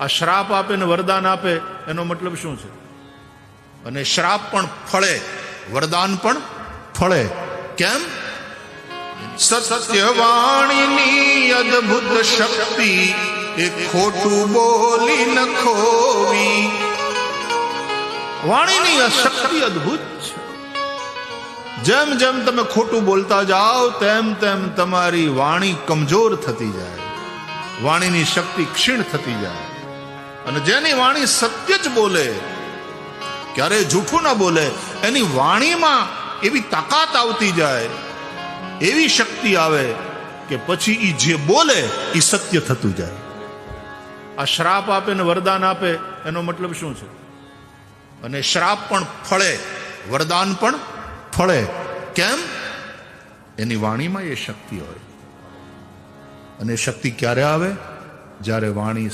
આ શ્રાપ આપે ને વરદાન આપે, એનો મતલબ શું છે? અને શ્રાપ પણ ફળે, વરદાન પણ ફળે. કેમ? સત્યવાણીની અદ્ભુત શક્તિ એ ખોટું બોલી ન ખોવી. વાણીની શક્તિ અદ્ભુત છે. જેમ જેમ તમે ખોટું બોલતા જાઓ, તેમ તેમ તમારી વાણી કમજોર થતી જાય. વાણીની શક્તિ ક્ષીણ થતી જાય. અને જેની વાણી સત્ય જ બોલે ક્યારે જૂઠું ના બોલે, એની વાણીમાં એવી તાકાત આવતી જાય, એવી શક્તિ આવે કે પછી એ જે બોલે એ સત્ય થતું જાય. આ શ્રાપ આપે ને વરદાન આપે, એનો મતલબ શું છે? અને શ્રાપ પણ ફળે, વરદાન પણ ફળે. કેમ? એની વાણીમાં એ શક્તિ હોય. અને શક્તિ ક્યારે આવે? જ્યારે વાણી